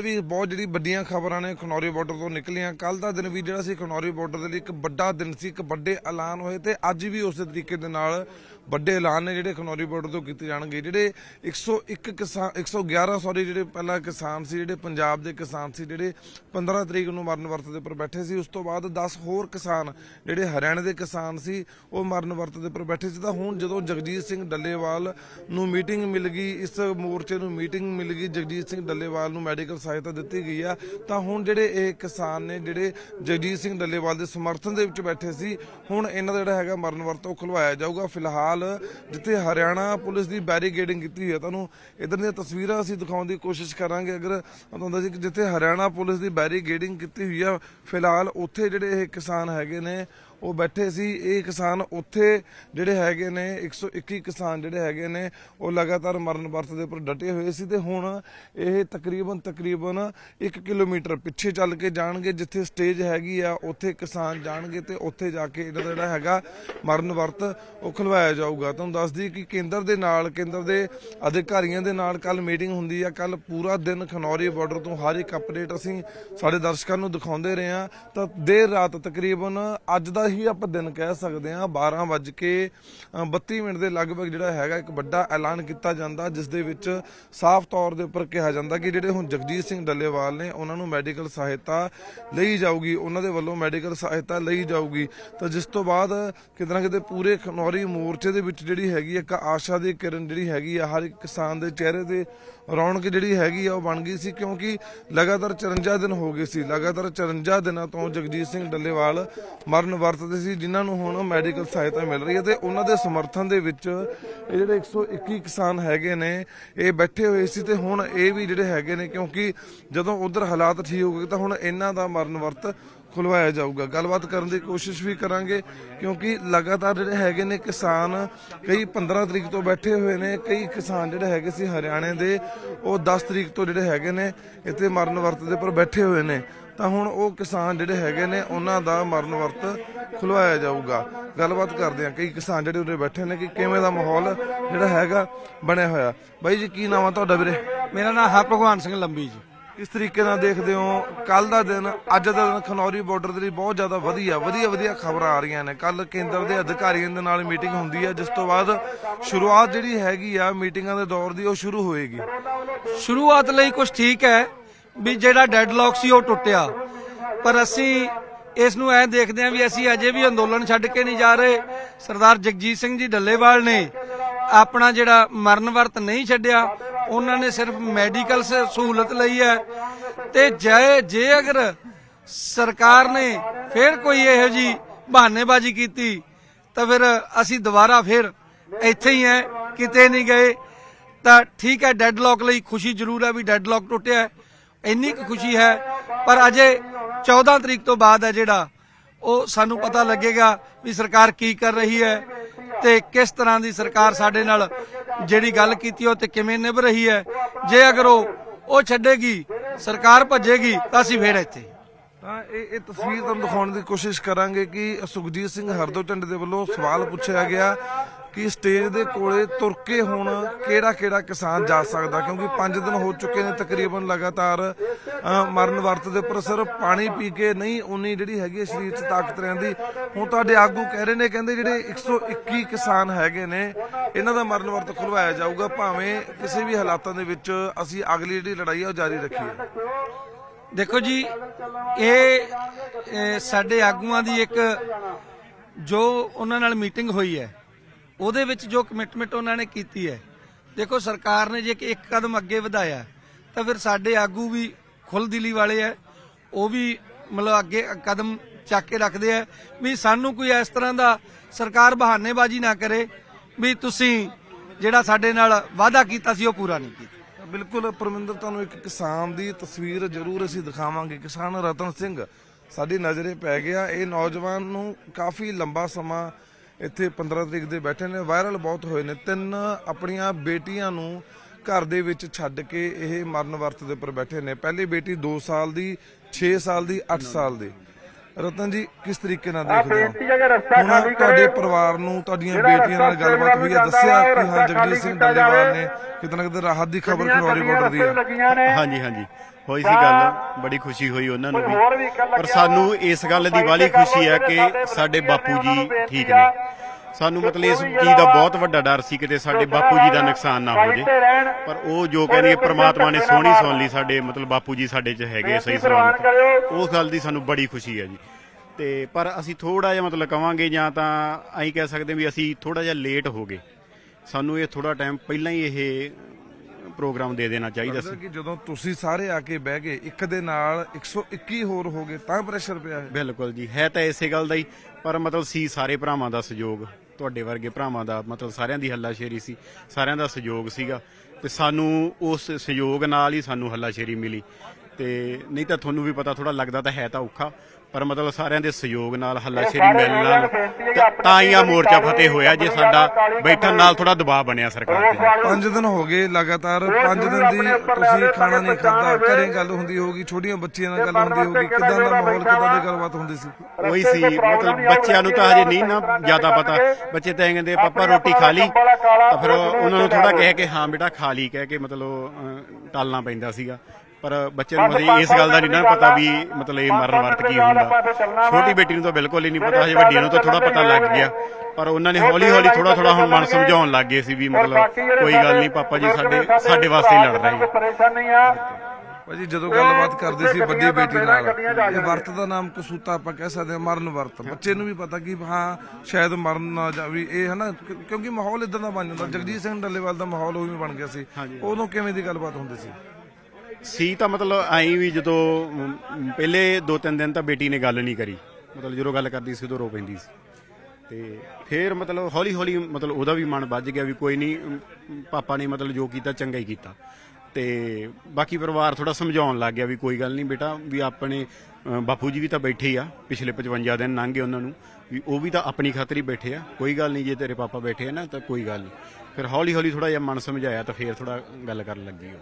ਕੱਲ ਵੀ ਬਹੁਤ ਜਿਹੜੀ ਵੱਡੀਆਂ ਖਬਰਾਂ ਨੇ ਖਨੌਰੀ ਬਾਰਡਰ ਤੋਂ ਨਿਕਲੀਆਂ। ਕੱਲ ਦਾ ਦਿਨ ਵੀ ਜਿਹੜਾ ਸੀ ਖਨੌਰੀ ਬਾਰਡਰ ਦੇ ਲਈ ਇੱਕ ਵੱਡਾ ਦਿਨ ਸੀ, ਇੱਕ ਵੱਡੇ ਐਲਾਨ ਹੋਏ ਤੇ ਅੱਜ ਵੀ ਉਸੇ ਤਰੀਕੇ ਦੇ ਨਾਲ ਵੱਡੇ ਐਲਾਨ ਨੇ ਜਿਹੜੇ ਖਨੌਰੀ ਬਾਰਡਰ ਤੋਂ ਕੀਤੇ ਜਾਣਗੇ। ਜਿਹੜੇ 101 ਕਿਸਾਨ 111 ਸੌਰੀ ਜਿਹੜੇ ਪਹਿਲਾਂ ਕਿਸਾਨ ਸੀ, ਜਿਹੜੇ ਪੰਜਾਬ ਦੇ ਕਿਸਾਨ ਸੀ, ਜਿਹੜੇ 15 ਤਰੀਕ ਨੂੰ ਮਰਨ ਵਰਤ ਦੇ ਉੱਪਰ ਬੈਠੇ ਸੀ, ਉਸ ਤੋਂ ਬਾਅਦ 10 ਹੋਰ ਕਿਸਾਨ ਜਿਹੜੇ ਹਰਿਆਣੇ ਦੇ ਕਿਸਾਨ ਸੀ, ਉਹ ਮਰਨ ਵਰਤ ਦੇ ਉੱਪਰ ਬੈਠੇ ਸੀ। ਤਾਂ ਹੁਣ ਜਦੋਂ ਜਗਜੀਤ ਸਿੰਘ ਡੱਲੇਵਾਲ ਨੂੰ ਮੀਟਿੰਗ ਮਿਲ ਗਈ, ਇਸ ਮੋਰਚੇ ਨੂੰ ਮੀਟਿੰਗ ਮਿਲ ਗਈ, ਜਗਜੀਤ ਸਿੰਘ ਡੱਲੇਵਾਲ ਨੂੰ ਮੈਡੀਕਲ ਸਹਾਇਤਾ ਦਿੱਤੀ ਗਈ ਆ। ਤਾਂ ਹੁਣ ਜਿਹੜੇ ਇਹ ਕਿਸਾਨ ਨੇ, ਜਿਹੜੇ ਜਗਜੀਤ ਸਿੰਘ ਡੱਲੇਵਾਲ ਦੇ ਸਮਰਥਨ ਦੇ ਵਿੱਚ ਬੈਠੇ ਸੀ, ਹੁਣ ਇਹਨਾਂ ਦਾ ਜਿਹੜਾ ਹੈਗਾ ਮਰਨ ਵਰਤੋਂ ਉਹ ਖੁਲਵਾਇਆ ਜਾਊਗਾ। ਫਿਲਹਾਲ ਜਿੱਥੇ ਹਰਿਆਣਾ ਪੁਲਿਸ ਦੀ ਬੈਰੀਗੇਡਿੰਗ ਕੀਤੀ ਹੋਈ ਹੈ ਤੁਹਾਨੂੰ ਇਧਰ ਦੀਆਂ ਤਸਵੀਰਾਂ ਅਸੀਂ ਦਿਖਾਉਣ ਦੀ ਕੋਸ਼ਿਸ਼ ਕਰਾਂਗੇ। ਅਗਰ ਤੁਹਾਨੂੰ ਹੁੰਦਾ ਕਿ ਜਿੱਥੇ ਹਰਿਆਣਾ ਪੁਲਿਸ ਦੀ ਬੈਰੀਗੇਡਿੰਗ ਕੀਤੀ ਹੋਈ ਆ, ਫਿਲਹਾਲ ਉੱਥੇ ਜਿਹੜੇ ਇਹ ਕਿਸਾਨ ਹੈਗੇ ਨੇ ਉਹ ਬੈਠੇ ਸੀ, ਇਹ ਕਿਸਾਨ ਉੱਥੇ ਜਿਹੜੇ ਹੈਗੇ ਨੇ 121 ਕਿਸਾਨ ਜਿਹੜੇ ਹੈਗੇ ਨੇ, ਉਹ ਲਗਾਤਾਰ ਮਰਨ ਵਰਤ ਦੇ ਉੱਪਰ ਡਟੇ ਹੋਏ ਸੀ ਤੇ ਹੁਣ ਇਹ ਤਕਰੀਬਨ ਤਕਰੀਬਨ 1 ਕਿਲੋਮੀਟਰ ਪਿੱਛੇ ਚੱਲ ਕੇ ਜਾਣਗੇ, ਜਿੱਥੇ ਸਟੇਜ ਹੈਗੀ ਆ, ਉੱਥੇ ਕਿਸਾਨ ਜਾਣਗੇ ਤੇ ਉੱਥੇ ਜਾ ਕੇ ਇਹਦਾ ਜਿਹੜਾ ਹੈਗਾ ਮਰਨ ਵਰਤ ਉਹ ਖਲਵਾਇਆ ਜਾਊਗਾ। ਤੁਹਾਨੂੰ ਦੱਸ ਦਈਏ ਕਿ ਕੇਂਦਰ ਦੇ ਨਾਲ, ਕੇਂਦਰ ਦੇ ਅਧਿਕਾਰੀਆਂ ਦੇ ਨਾਲ ਕੱਲ ਮੀਟਿੰਗ ਹੁੰਦੀ ਆ ਕੱਲ ਪੂਰਾ ਦਿਨ ਖਨੌਰੀ ਬਾਰਡਰ ਤੋਂ ਹਰ ਇੱਕ ਅਪਡੇਟ ਅਸੀਂ ਸਾਡੇ ਦਰਸ਼ਕਾਂ ਨੂੰ ਦਿਖਾਉਂਦੇ ਰਹੇ ਆ ਤਾਂ ਦੇਰ ਰਾਤ ਤਕਰੀਬਨ ਅੱਜ ਦਾ ਹੀ ਆਪਾਂ ਦਿਨ ਕਹਿ ਸਕਦੇ ਹਾਂ 12 ਵੱਜ ਕੇ ਅ, 32 ਮਿੰਟ ਦੇ ਲਗਭਗ ਜਿਹੜਾ ਹੈਗਾ ਇੱਕ ਵੱਡਾ ਐਲਾਨ ਕੀਤਾ ਜਾਂਦਾ ਜਿਸ ਦੇ ਵਿੱਚ ਸਾਫ਼ ਤੌਰ ਦੇ ਉੱਪਰ ਕਿਹਾ ਜਾਂਦਾ ਕਿ ਜਿਹੜੇ ਹੁਣ ਜਗਜੀਤ ਸਿੰਘ ਡੱਲੇਵਾਲ ਨੇ ਉਹਨਾਂ ਨੂੰ ਮੈਡੀਕਲ ਸਹਾਇਤਾ ਲਈ ਜਾਊਗੀ ਉਹਨਾਂ ਦੇ ਵੱਲੋਂ ਮੈਡੀਕਲ ਸਹਾਇਤਾ ਲਈ ਜਾਊਗੀ। ਤਾਂ ਜਿਸ ਤੋਂ ਬਾਅਦ ਕਿਤੇ ਨਾ ਕਿਤੇ ਪੂਰੇ ਖਨੌਰੀ ਮੋਰਚੇ ਦੇ ਵਿੱਚ ਜਿਹੜੀ ਹੈਗੀ ਇੱਕ ਆਸ਼ਾ ਦੀ ਕਿਰਨ ਜਿਹੜੀ ਹੈਗੀ ਆ ਹਰ ਇੱਕ ਕਿਸਾਨ ਦੇ ਚਿਹਰੇ ਤੇ ਰੌਣਕ ਜਿਹੜੀ ਹੈਗੀ ਆ ਉਹ ਬਣ ਗਈ ਸੀ ਕਿਉਂਕਿ ਲਗਾਤਾਰ 54 ਦਿਨ ਹੋ ਗਏ ਸੀ। ਲਗਾਤਾਰ 54 ਦਿਨਾਂ ਤੋਂ ਜਗਜੀਤ ਸਿੰਘ ਡੱਲੇਵਾਲ ਮਰਨ ਵਰਤ ਵਰਤਦੇ ਸੀ, ਜਿਨ੍ਹਾਂ ਨੂੰ ਹੁਣ ਮੈਡੀਕਲ ਸਹਾਇਤਾ ਮਿਲ ਰਹੀ ਹੈ ਤੇ ਉਹਨਾਂ ਦੇ ਸਮਰਥਨ ਦੇ ਵਿੱਚ ਇਹ ਜਿਹੜੇ 121 ਕਿਸਾਨ ਹੈਗੇ ਨੇ, ਇਹ ਬੈਠੇ ਹੋਏ ਸੀ ਤੇ ਹੁਣ ਇਹ ਵੀ ਜਿਹੜੇ ਹੈਗੇ ਨੇ, ਕਿਉਂਕਿ ਜਦੋਂ ਉਧਰ ਹਾਲਾਤ ਠੀਕ ਹੋ ਗਏ ਤਾਂ ਹੁਣ ਇਹਨਾਂ ਦਾ ਮਰਨ ਵਰਤ ਖੁਲਵਾਇਆ ਜਾਊਗਾ। ਗੱਲਬਾਤ ਕਰਨ ਦੀ ਕੋਸ਼ਿਸ਼ ਵੀ ਕਰਾਂਗੇ, ਕਿਉਂਕਿ ਲਗਾਤਾਰ ਜਿਹੜੇ ਹੈਗੇ ਨੇ ਕਿਸਾਨ, ਕਈ 15 ਤਰੀਕ ਤੋਂ ਬੈਠੇ ਹੋਏ ਨੇ, ਕਈ ਕਿਸਾਨ ਜਿਹੜੇ ਹੈਗੇ ਸੀ ਹਰਿਆਣੇ ਦੇ, ਉਹ 10 ਤਰੀਕ ਤੋਂ ਜਿਹੜੇ ਹੈਗੇ ਨੇ, ਇੱਥੇ ਮਰਨ ਵਰਤ ਦੇ ਉੱਪਰ ਬੈਠੇ ਹੋਏ ਨੇ। ਤਾਂ ਹੁਣ ਉਹ ਕਿਸਾਨ ਜਿਹੜੇ ਹੈਗੇ ਨੇ ਉਹਨਾਂ ਦਾ ਮਰਨ ਵਰਤ ਖੁਲਵਾਇਆ ਜਾਊਗਾ। ਗੱਲਬਾਤ ਕਰਦੇ ਆ ਕਈ ਕਿਸਾਨ ਜਿਹੜੇ ਉਰੇ ਬੈਠੇ ਨੇ ਕਿ ਕਿਵੇਂ ਦਾ ਮਾਹੌਲ ਜਿਹੜਾ ਹੈਗਾ ਬਣਿਆ ਹੋਇਆ। ਬਾਈ ਜੀ ਕੀ ਨਾਮ ਆ ਤੁਹਾਡਾ ਵੀਰੇ? ਮੇਰਾ ਨਾਮ ਹੈ ਭਗਵਾਨ ਸਿੰਘ ਲੰਬੀ ਜੀ। ਕਿਸ ਤਰੀਕੇ ਨਾਲ ਦੇਖਦੇ ਹੋ ਕੱਲ ਦਾ ਦਿਨ ਅੱਜ ਦਾ ਦਿਨ ਖਨੌਰੀ ਬਾਰਡਰ ਦੇ ਲਈ ਬਹੁਤ ਜ਼ਿਆਦਾ ਵਧੀਆ ਵਧੀਆ ਵਧੀਆ ਖਬਰਾਂ ਆ ਰਹੀਆਂ ਨੇ। ਕੱਲ ਕੇਂਦਰ ਦੇ ਅਧਿਕਾਰੀਆਂ ਦੇ ਨਾਲ ਮੀਟਿੰਗ ਹੁੰਦੀ ਹੈ ਜਿਸ ਤੋਂ ਬਾਅਦ ਸ਼ੁਰੂਆਤ ਜਿਹੜੀ ਹੈਗੀ ਆ ਮੀਟਿੰਗਾਂ ਦੇ ਦੌਰ ਦੀ ਉਹ ਸ਼ੁਰੂ ਹੋਏਗੀ। ਸ਼ੁਰੂਆਤ ਲਈ ਕੁਝ ਠੀਕ ਹੈ ਵੀ ਜਿਹੜਾ ਡੈਡਲੌਕ ਸੀ ਉਹ ਟੁੱਟਿਆ। ਪਰ ਅਸੀਂ ਇਸ ਨੂੰ ਐ ਦੇਖਦੇ ਹਾਂ ਵੀ ਅਸੀਂ ਅਜੇ ਵੀ ਅੰਦੋਲਨ ਛੱਡ ਕੇ ਨਹੀਂ ਜਾ ਰਹੇ। ਸਰਦਾਰ ਜਗਜੀਤ ਸਿੰਘ ਜੀ ਡੱਲੇਵਾਲ ਨੇ ਆਪਣਾ ਜਿਹੜਾ ਮਰਨ ਵਰਤ ਨਹੀਂ ਛੱਡਿਆ, ਉਹਨਾਂ ਨੇ ਸਿਰਫ ਮੈਡੀਕਲ ਸ- ਸਹੂਲਤ ਲਈ ਹੈ। ਤੇ ਜੇ ਜੇ ਅਗਰ ਸਰਕਾਰ ਨੇ ਫਿਰ ਕੋਈ ਇਹੋ ਜੀ ਬਹਾਨੇਬਾਜ਼ੀ ਕੀਤੀ, ਤਾਂ ਫਿਰ ਅਸੀਂ ਦੁਬਾਰਾ ਫਿਰ ਇੱਥੇ ਹੀ ਹੈ ਕਿਤੇ ਨਹੀਂ ਗਏ। ਤਾਂ ਠੀਕ ਹੈ, ਡੈਡਲੌਕ ਲਈ ਖੁਸ਼ੀ ਜ਼ਰੂਰ ਹੈ ਵੀ ਡੈਡਲੌਕ ਟੁੱਟਿਆ ਇੰਨੀ ਕੁ ਖੁਸ਼ੀ ਹੈ, ਪਰ ਅਜੇ 14 ਤਰੀਕ ਤੋਂ ਬਾਅਦ ਹੈ ਜਿਹੜਾ, ਉਹ ਸਾਨੂੰ ਪਤਾ ਲੱਗੇਗਾ ਵੀ ਸਰਕਾਰ ਕੀ ਕਰ ਰਹੀ ਹੈ ਤੇ ਕਿਸ ਤਰ੍ਹਾਂ ਦੀ ਸਰਕਾਰ ਸਾਡੇ ਨਾਲ ਜਿਹੜੀ ਗੱਲ ਕੀਤੀ ਉਹ ਤੇ ਕਿਵੇਂ ਨਿਭ ਰਹੀ ਹੈ। ਜੇ ਅਗਰ ਉਹ ਉਹ ਛੱਡੇਗੀ, ਸਰਕਾਰ ਭੱਜੇਗੀ, ਤਾਂ ਅਸੀਂ ਫੇਰ ਇੱਥੇ। ਤਾਂ ਇਹ ਇਹ ਤਸਵੀਰ ਤੁਹਾਨੂੰ ਦਿਖਾਉਣ ਦੀ ਕੋਸ਼ਿਸ਼ ਕਰਾਂਗੇ ਕਿ ਸੁਖਜੀਤ ਸਿੰਘ ਹਰਦੋਟੰਡ ਦੇ ਵੱਲੋਂ ਸਵਾਲ ਪੁੱਛਿਆ ਗਿਆ ਕਿ ਸਟੇਜ ਦੇ ਕੋਲੇ ਤੁਰ ਕੇ ਹੁਣ ਕਿਹੜਾ ਕਿਹੜਾ ਕਿਸਾਨ ਜਾ ਸਕਦਾ? ਕਿਉਂਕਿ 5 ਦਿਨ ਹੋ ਚੁੱਕੇ ਨੇ ਤਕਰੀਬਨ ਲਗਾਤਾਰ ਮਰਨ ਵਰਤ ਦੇ ਉੱਪਰ ਸਿਰਫ ਪਾਣੀ ਪੀ ਕੇ ਨਹੀਂ ਉਨੀ ਜਿਹੜੀ ਹੈਗੀ ਹੈ ਸਰੀਰ 'ਚ ਤਾਕਤ ਰਹਿੰਦੀ। ਹੁਣ ਤੁਹਾਡੇ ਆਗੂ ਕਹਿ ਰਹੇ ਨੇ, ਕਹਿੰਦੇ ਜਿਹੜੇ 121 ਕਿਸਾਨ ਹੈਗੇ ਨੇ, ਇਹਨਾਂ ਦਾ ਮਰਨ ਵਰਤ ਖੁਲਵਾਇਆ ਜਾਊਗਾ। ਭਾਵੇਂ ਕਿਸੇ ਵੀ ਹਾਲਾਤਾਂ ਦੇ ਵਿੱਚ ਅਸੀਂ ਅਗਲੀ ਜਿਹੜੀ ਲੜਾਈ ਆ, ਉਹ ਜਾਰੀ ਰੱਖੀਏ। ਦੇਖੋ ਜੀ, ਇਹ ਇਹ ਸਾਡੇ ਆਗੂਆਂ ਦੀ ਇੱਕ ਜੋ ਉਹਨਾਂ ਨਾਲ ਮੀਟਿੰਗ ਹੋਈ ਹੈ ਉਹਦੇ ਵਿੱਚ ਜੋ ਕਮਿਟਮੈਂਟ ਉਹਨਾਂ ਨੇ ਕੀਤੀ ਹੈ। ਦੇਖੋ, ਸਰਕਾਰ ਨੇ ਜੇ ਕਿ ਇੱਕ ਕਦਮ ਅੱਗੇ ਵਧਾਇਆ, ਤਾਂ ਫਿਰ ਸਾਡੇ ਆਗੂ ਵੀ ਖੁੱਲ ਦਿਲੀ ਵਾਲੇ ਹੈ। ਉਹ ਵੀ ਮਤਲਬ ਅੱਗੇ ਕਦਮ ਚੱਕ ਕੇ ਰੱਖਦੇ ਆ ਵੀ ਸਾਨੂੰ ਕੋਈ ਇਸ ਤਰ੍ਹਾਂ ਦਾ ਸਰਕਾਰ ਬਹਾਨੇਬਾਜ਼ੀ ਨਾ ਕਰੇ ਵੀ ਤੁਸੀਂ ਜਿਹੜਾ ਸਾਡੇ ਨਾਲ ਵਾਅਦਾ ਕੀਤਾ ਸੀ, ਉਹ ਪੂਰਾ ਨਹੀਂ ਕੀਤਾ। ਬਿਲਕੁਲ, ਪਰਮਿੰਦਰ, ਤੁਹਾਨੂੰ ਇੱਕ ਕਿਸਾਨ ਦੀ ਤਸਵੀਰ ਜ਼ਰੂਰ ਅਸੀਂ ਦਿਖਾਵਾਂਗੇ। ਕਿਸਾਨ ਰਤਨ ਸਿੰਘ, ਸਾਡੀ ਨਜ਼ਰੇ ਪੈ ਗਿਆ। ਇਹ ਨੌਜਵਾਨ ਨੂੰ ਕਾਫੀ ਲੰਬਾ ਸਮਾਂ ਇੱਥੇ 15 ਤਰੀਕ ਦੇ ਬੈਠੇ ਨੇ। ਵਾਇਰਲ ਬਹੁਤ ਹੋਏ ਨੇ। ਤਿੰਨ ਆਪਣੀਆਂ ਬੇਟੀਆਂ ਨੂੰ ਘਰ ਦੇ ਵਿੱਚ ਛੱਡ ਕੇ ਇਹ ਮਰਨ ਵਰਤ ਦੇ ਉੱਪਰ ਬੈਠੇ ਨੇ। ਪਹਿਲੀ ਬੇਟੀ 2 ਸਾਲ ਦੀ 6 ਸਾਲ ਦੀ 8 ਸਾਲ ਦੀ। ਰਤਨ ਜੀ ਕਿਸ ਤਰੀਕੇ ਨਾਲ ਦੇਖਦੇ ਹੋ? ਹੁਣ ਤੁਹਾਡੇ ਪਰਿਵਾਰ ਨੂੰ ਤੁਹਾਡੀਆਂ ਬੇਟੀਆਂ ਨਾਲ ਗੱਲਬਾਤ ਹੋਈ ਹੈ ਦੱਸਿਆ ਕਿ ਹਾਂ ਜਗਜੀਤ ਸਿੰਘ ਡੱਲੇਵਾਲ ਨੇ ਕਿਤੇ ਨਾ ਕਿਤੇ ਰਾਹਤ ਦੀ ਖਬਰ ਖਨੌਰੀ ਬਾਰਡਰ ਦੀ ਹੈ। ਹਾਂਜੀ ਹਾਂਜੀ। ਹੋਈ ਸੀ ਗੱਲ ਬੜੀ ਖੁਸ਼ੀ ਹੋਈ ਉਹਨਾਂ ਨੂੰ ਵੀ। ਪਰ ਸਾਨੂੰ ਇਸ ਗੱਲ ਦੀ ਵਾਲੀ ਖੁਸ਼ੀ ਹੈ ਕਿ ਸਾਡੇ ਬਾਪੂ ਜੀ ਠੀਕ ਨੇ। ਸਾਨੂੰ ਮਤਲਬ ਇਸ ਚੀਜ਼ ਦਾ ਬਹੁਤ ਵੱਡਾ ਡਰ ਸੀ ਕਿਤੇ ਸਾਡੇ ਬਾਪੂ ਜੀ ਦਾ ਨੁਕਸਾਨ ਨਾ ਹੋ ਜੇ। ਪਰ ਉਹ ਜੋ ਕਹਿੰਦੇ ਪ੍ਰਮਾਤਮਾ ਨੇ ਸੋਹਣੀ ਸੁਣ ਲਈ ਸਾਡੇ ਮਤਲਬ ਬਾਪੂ ਜੀ ਸਾਡੇ 'ਚ ਹੈਗੇ ਸਹੀ ਸਲਾਮਤ ਉਸ ਗੱਲ ਦੀ ਸਾਨੂੰ ਬੜੀ ਖੁਸ਼ੀ ਹੈ ਜੀ। ਤੇ ਪਰ ਅਸੀਂ ਥੋੜਾ ਜਿਹਾ ਮਤਲਬ ਕਵਾਂਗੇ ਜਾਂ ਤਾਂ ਅਸੀਂ ਕਹਿ ਸਕਦੇ ਵੀ ਅਸੀਂ ਥੋੜਾ ਜਿਹਾ ਲੇਟ ਹੋ ਗਏ। ਸਾਨੂੰ ਇਹ ਥੋੜਾ ਟਾਈਮ ਪਹਿਲਾਂ ਹੀ ਇਹ ਪ੍ਰੋਗਰਾਮ ਦੇ ਦੇਣਾ ਚਾਹੀਦਾ ਸੀ। ਕਿ ਜਦੋਂ ਤੁਸੀਂ ਸਾਰੇ ਆ ਕੇ ਬਹਿ ਗਏ ਇੱਕ ਦੇ ਨਾਲ 121 ਹੋਰ ਹੋ ਗਏ ਤਾਂ ਪ੍ਰੈਸ਼ਰ ਪਿਆ ਹੈ। ਬਿਲਕੁਲ ਜੀ ਹੈ ਤਾਂ ਇਸੇ ਗੱਲ ਦਾ ਹੀ ਪਰ ਮਤਲਬ ਸੀ ਸਾਰੇ ਭਰਾਵਾਂ ਦਾ ਸਹਿਯੋਗ। ਤੁਹਾਡੇ ਵਰਗੇ ਭਰਾਵਾਂ ਦਾ ਮਤਲਬ ਸਾਰਿਆਂ ਦੀ ਹੱਲਾਸ਼ੇਰੀ ਸੀ, ਸਾਰਿਆਂ ਦਾ ਸਹਿਯੋਗ ਸੀਗਾ ਤੇ ਸਾਨੂੰ ਉਸ ਸਹਿਯੋਗ ਨਾਲ ਹੀ ਸਾਨੂੰ ਹੱਲਾਸ਼ੇਰੀ ਮਿਲੀ ਤੇ ਨਹੀਂ ਤਾਂ ਤੁਹਾਨੂੰ ਵੀ ਪਤਾ ਥੋੜਾ ਲੱਗਦਾ ਤਾਂ ਹੈ ਤਾਂ ਔਖਾ ਪਰ ਮਤਲਬ ਸਾਰਿਆਂ ਦੇ ਸਹਿਯੋਗ ਨਾਲ ਹੱਲਾਸ਼ੇਰੀ ਮਿਲਣ ਨਾਲ ਤਾਂ- ਹੀ ਆ ਮੋਰਚਾ ਫਤਿਹ ਹੋਇਆ ਜੇ ਸਾਡਾ ਬੈਠਣ ਨਾਲ ਥੋੜਾ ਦਬਾਅ ਬਣਿਆ ਸਰਕਾਰ ਤੇ। ਪੰਜ ਦਿਨ ਹੋ ਗਏ ਲਗਾਤਾਰ ਪੰਜ ਦਿਨ ਦੀ ਤੁਸੀਂ ਖਾਣਾ ਨਹੀਂ ਖਾਧਾ ਘਰੇ ਗੱਲ ਹੁੰਦੀ ਹੋਗੀ ਛੋਟੀਆਂ ਬੱਚੀਆਂ ਨਾਲ ਗੱਲ ਹੁੰਦੀ ਹੋਗੀ ਕਿਦਾਂ ਦਾ ਮਾਹੌਲ ਕਿਦਾਂ ਦੀ ਗੱਲਬਾਤ ਹੁੰਦੀ ਸੀ? ਉਹੀ ਸੀ ਮਤਲਬ ਬੱਚਿਆਂ ਨੂੰ ਤਾਂ ਹਜੇ ਨਹੀਂ ਨਾ ਜ਼ਿਆਦਾ ਪਤਾ। ਬੱਚੇ ਤਾਂ ਇਹ ਕਹਿੰਦੇ ਪਾਪਾ ਰੋਟੀ ਖਾ ਲਈ। ਤਾਂ ਫਿਰ ਉਹਨਾਂ ਨੂੰ ਥੋੜਾ ਕਹਿ ਕੇ ਹਾਂ ਬੇਟਾ ਖਾ ਲਈ। ਕਹਿ ਕੇ ਮਤਲਬ ਟਾਲਣਾ ਪੈਂਦਾ ਸੀਗਾ। ਪਰ ਬੱਚੇ ਨੂੰ ਮਤਲਬ ਇਸ ਗੱਲ ਦਾ ਨਹੀਂ ਨਾ ਪਤਾ ਵੀ ਮਤਲਬ ਇਹ ਮਰਨ ਵਰਤ ਕੀ ਹੁੰਦਾ। ਛੋਟੀ ਬੇਟੀ ਨੂੰ ਤਾਂ ਬਿਲਕੁਲ ਹੀ ਨਹੀਂ ਪਤਾ ਹਜੇ ਵੱਡੀਆਂ ਨੂੰ ਤਾਂ ਥੋੜਾ ਪਤਾ ਲੱਗ ਗਿਆ। ਪਰ ਉਹਨਾਂ ਨੇ ਹੌਲੀ ਹੌਲੀ ਥੋੜਾ ਥੋੜਾ ਹੁਣ ਮਨ ਸਮਝਾਉਣ ਲੱਗ ਗਏ ਸੀ ਵੀ ਮਤਲਬ ਕੋਈ ਗੱਲ ਨਹੀਂ ਪਾਪਾ ਜੀ ਸਾਡੇ ਸਾਡੇ ਵਾਸਤੇ ਹੀ ਲੜ ਰਹੇ। ਆ। ਭਾਜੀ ਜਦੋਂ ਗੱਲਬਾਤ ਕਰਦੇ ਸੀ ਵੱਡੀ ਬੇਟੀ ਨਾਲ ਇਹ ਵਰਤ ਦਾ ਨਾਮ ਕਸੂਤਾ ਆਪਾਂ ਕਹਿ ਸਕਦੇ ਹਾਂ ਮਰਨ ਵਰਤ। ਬੱਚੇ ਨੂੰ ਵੀ ਪਤਾ ਕਿ ਹਾਂ ਸ਼ਾਇਦ ਮਰਨ ਨਾ ਜਾਵੇ ਇਹ ਹਨਾ ਕਿਉਂਕਿ ਮਾਹੌਲ ਇਦਾਂ ਦਾ ਬਣ ਜਾਂਦਾ। ਜਗਜੀਤ ਸਿੰਘ ਡੱਲੇਵਾਲ ਦਾ ਮਾਹੌਲ ਉਵੇਂ ਬਣ ਗਿਆ ਸੀ। ਉਦੋਂ ਕਿਵੇਂ ਦੀ ਗੱਲਬਾਤ ਹੁੰਦੀ ਸੀ? ਸੀ ਤਾਂ ਮਤਲਬ ਆਈ ਵੀ ਜਦੋਂ ਪਹਿਲੇ ਦੋ ਤਿੰਨ ਦਿਨ ਤਾਂ ਬੇਟੀ ਨੇ ਗੱਲ ਨਹੀਂ ਕਰੀ। ਮਤਲਬ ਜਦੋਂ ਗੱਲ ਕਰਦੀ ਸੀ ਉਦੋਂ ਰੋ ਪੈਂਦੀ ਸੀ। ਤੇ ਫਿਰ ਮਤਲਬ ਹੌਲੀ ਹੌਲੀ ਮਤਲਬ ਉਹਦਾ ਵੀ ਮਨ ਵੱਜ ਗਿਆ ਵੀ ਕੋਈ ਨਹੀਂ ਪਾਪਾ ਨੇ ਮਤਲਬ ਜੋ ਕੀਤਾ ਚੰਗਾ ਹੀ ਕੀਤਾ। ਤੇ ਬਾਕੀ ਪਰਿਵਾਰ ਥੋੜਾ ਸਮਝਾਉਣ ਲੱਗ ਗਿਆ ਵੀ ਕੋਈ ਗੱਲ ਨਹੀਂ ਬੇਟਾ, ਵੀ ਆਪਣੇ ਬਾਪੂ ਜੀ ਵੀ ਤਾਂ ਬੈਠੇ ਹੀ ਆ, ਪਿਛਲੇ 55 ਦਿਨ ਲੰਘ ਗਏ ਉਹਨਾਂ ਨੂੰ। ਵੀ ਉਹ ਵੀ ਤਾਂ ਆਪਣੀ ਖਾਤਰ ਹੀ ਬੈਠੇ ਆ, ਕੋਈ ਗੱਲ ਨਹੀਂ ਜੇ ਤੇਰੇ ਪਾਪਾ ਬੈਠੇ ਆ ਨਾ ਤਾਂ ਕੋਈ ਗੱਲ ਨਹੀਂ। ਫਿਰ ਹੌਲੀ ਹੌਲੀ ਥੋੜਾ ਜਿਹਾ ਮਨ ਸਮਝਾਇਆ ਤਾਂ ਫਿਰ ਥੋੜਾ ਗੱਲ ਕਰਨ ਲੱਗੀ ਉਹ।